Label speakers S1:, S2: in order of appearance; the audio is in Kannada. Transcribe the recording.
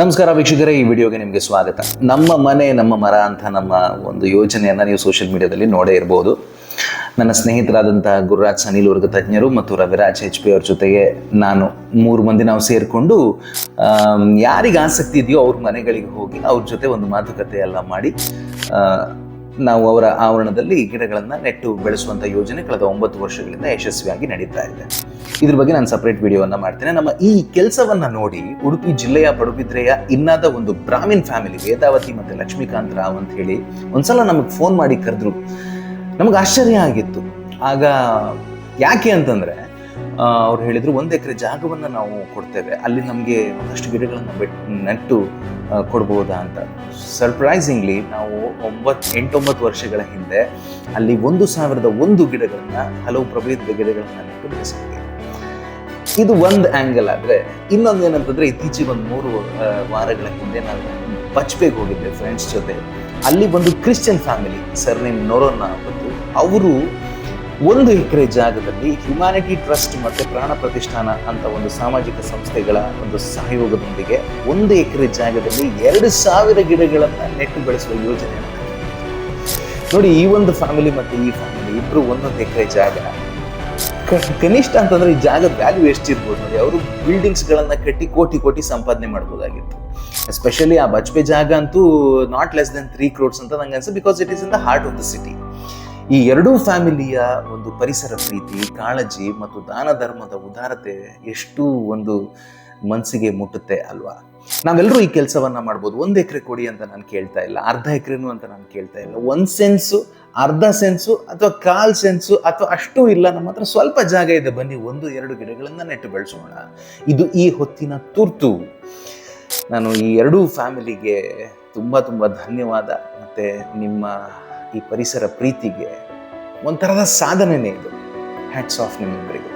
S1: ನಮಸ್ಕಾರ ವೀಕ್ಷಕರೇ, ಈ ವಿಡಿಯೋಗೆ ನಿಮಗೆ ಸ್ವಾಗತ. ನಮ್ಮ ಮನೆ, ನಮ್ಮ ಮರ ಅಂತ ನಮ್ಮ ಒಂದು ಯೋಜನೆಯನ್ನು ನೀವು ಸೋಷಿಯಲ್ ಮೀಡಿಯಾದಲ್ಲಿ ನೋಡೇ ಇರಬಹುದು ನನ್ನ ಸ್ನೇಹಿತರಾದಂತಹ ಗುರುರಾಜ್ ಸನಿಲ್ ವರ್ಗ ತಜ್ಞರು ಮತ್ತು ರವಿರಾಜ್ ಎಚ್ ಪಿ ಅವ್ರ ಜೊತೆಗೆ ನಾನು ಮೂರು ಮಂದಿ ನಾವು ಸೇರಿಕೊಂಡು ಯಾರಿಗೆ ಆಸಕ್ತಿ ಇದೆಯೋ ಅವ್ರ ಮನೆಗಳಿಗೆ ಹೋಗಿ ಅವ್ರ ಜೊತೆ ಒಂದು ಮಾತುಕತೆ ಎಲ್ಲ ಮಾಡಿ ನಾವು ಅವರ ಆವರಣದಲ್ಲಿ ಗಿಡಗಳನ್ನು ನೆಟ್ಟು ಬೆಳೆಸುವಂಥ ಯೋಜನೆ ಕಳೆದ ಒಂಬತ್ತು ವರ್ಷಗಳಿಂದ ಯಶಸ್ವಿಯಾಗಿ ನಡೀತಾ ಇದೆ. ಇದ್ರ ಬಗ್ಗೆ ನಾನು ಸಪ್ರೇಟ್ ವಿಡಿಯೋವನ್ನು ಮಾಡ್ತೇನೆ. ನಮ್ಮ ಈ ಕೆಲಸವನ್ನು ನೋಡಿ ಉಡುಪಿ ಜಿಲ್ಲೆಯ ಪಡುಬಿದ್ರೆಯ ಇನ್ನಾದ ಒಂದು ಬ್ರಾಹ್ಮಿನ್ ಫ್ಯಾಮಿಲಿ ವೇದಾವತಿ ಮತ್ತು ಲಕ್ಷ್ಮೀಕಾಂತ್ ರಾವ್ ಅಂತ ಹೇಳಿ ಒಂದ್ಸಲ ನಮಗೆ ಫೋನ್ ಮಾಡಿ ಕರೆದ್ರು. ನಮಗೆ ಆಶ್ಚರ್ಯ ಆಗಿತ್ತು. ಆಗ ಯಾಕೆ ಅಂತಂದ್ರೆ ಅವ್ರು ಹೇಳಿದ್ರು, ಒಂದು ಎಕರೆ ಜಾಗವನ್ನು ನಾವು ಕೊಡ್ತೇವೆ. ಅಲ್ಲಿ ನಮಗೆ ಒಂದಷ್ಟು ಗಿಡಗಳನ್ನು ಬೆಟ್, ನೆಟ್ಟು ಕೊಡ್ಬೋದಾ ಅಂತ. ಸರ್ಪ್ರೈಸಿಂಗ್ಲಿ ನಾವು ಒಂಬತ್ತು ಎಂಟೊಂಬತ್ತು ವರ್ಷಗಳ ಹಿಂದೆ ಅಲ್ಲಿ ಒಂದು ಸಾವಿರದ ಒಂದು ಗಿಡಗಳನ್ನು, ಹಲವು ಪ್ರಭೇದದ ಗಿಡಗಳನ್ನ ನೆಟ್ಟು ಬೆಳೆಸಿದ್ವಿ. ಇದು ಒಂದು ಆ್ಯಂಗಲ್ ಆದರೆ, ಇನ್ನೊಂದು ಏನಂತಂದ್ರೆ ಇತ್ತೀಚೆಗೆ ಒಂದು ಮೂರು ವಾರಗಳ ಹಿಂದೆ ನಾನು ಬಚ್ಪೇಗೆ ಹೋಗಿದ್ದೆ ಫ್ರೆಂಡ್ಸ್ ಜೊತೆ. ಅಲ್ಲಿ ಒಂದು ಕ್ರಿಶ್ಚಿಯನ್ ಫ್ಯಾಮಿಲಿ ಸರ್ ನಿಮ್ಮ ನೊರೋನ್ನ ಅವರು ಒಂದು ಎಕರೆ ಜಾಗದಲ್ಲಿ ಹ್ಯುಮ್ಯಾನಿಟಿ ಟ್ರಸ್ಟ್ ಮತ್ತು ಪ್ರಾಣ ಪ್ರತಿಷ್ಠಾನ ಅಂತ ಒಂದು ಸಾಮಾಜಿಕ ಸಂಸ್ಥೆಗಳ ಒಂದು ಸಹಯೋಗದೊಂದಿಗೆ ಒಂದು ಎಕರೆ ಜಾಗದಲ್ಲಿ ಎರಡು ಸಾವಿರ ಗಿಡಗಳನ್ನು ನೆಟ್ಟು ಬೆಳೆಸುವ ಯೋಜನೆ ನೋಡಿ, ಈ ಒಂದು ಫ್ಯಾಮಿಲಿ ಮತ್ತು ಈ ಫ್ಯಾಮಿಲಿ ಇಬ್ಬರು ಒಂದೊಂದು ಎಕರೆ ಜಾಗ. ಕನಿಷ್ಠ ಅಂತಂದ್ರೆ ಈ ಜಾಗದ ವ್ಯಾಲ್ಯೂ ಎಷ್ಟಿರ್ಬೋದು ನೋಡಿ, ಅವರು ಬಿಲ್ಡಿಂಗ್ಸ್ ಗಳನ್ನ ಕಟ್ಟಿ ಕೋಟಿ ಕೋಟಿ ಸಂಪಾದನೆ ಮಾಡ್ಬೋದಾಗಿತ್ತು. ಎಸ್ಪೆಷಲಿ ಆ ಬಜ್ಪೆ ಜಾಗ ಅಂತೂ not less than three crores ಅಂತ ನಂಗೆ ಅನ್ಸುತ್ತೆ because it is in the heart of the city ಈ ಎರಡೂ ಫ್ಯಾಮಿಲಿಯ ಒಂದು ಪರಿಸರ ಪ್ರೀತಿ, ಕಾಳಜಿ ಮತ್ತು ದಾನ ಧರ್ಮದ ಉದಾರತೆ ಎಷ್ಟು ಒಂದು ಮನಸ್ಸಿಗೆ ಮುಟ್ಟುತ್ತೆ ಅಲ್ವಾ? ನಾವೆಲ್ಲರೂ ಈ ಕೆಲಸವನ್ನ ಮಾಡ್ಬೋದು. ಒಂದು ಎಕರೆ ಕೊಡಿ ಅಂತ ನಾನು ಕೇಳ್ತಾ ಇಲ್ಲ, ಅರ್ಧ ಎಕರೆನು ಅಂತ ನಾನು ಕೇಳ್ತಾ ಇಲ್ಲ. ಒಂದು ಸೆನ್ಸು, ಅರ್ಧ ಸೆನ್ಸು ಅಥವಾ ಕಾಲ್ ಸೆನ್ಸು ಅಥವಾ ಅಷ್ಟು ಇಲ್ಲ, ನಮ್ಮ ಹತ್ರ ಸ್ವಲ್ಪ ಜಾಗ ಇದೆ, ಬನ್ನಿ, ಒಂದು, ಎರಡು ಗಿಡಗಳನ್ನ ನೆಟ್ಟು ಬೆಳೆಸೋಣ. ಇದು ಈ ಹೊತ್ತಿನ ತುರ್ತು. ನಾನು ಈ ಎರಡೂ ಫ್ಯಾಮಿಲಿಗೆ ತುಂಬ ತುಂಬ ಧನ್ಯವಾದ. ಮತ್ತು ನಿಮ್ಮ ಈ ಪರಿಸರ ಪ್ರೀತಿಗೆ ಒಂಥರದ ಸಾಧನೆನೇ ಇದು. Hats off ನಿಮ್ಮಿಬ್ಬರಿಗೂ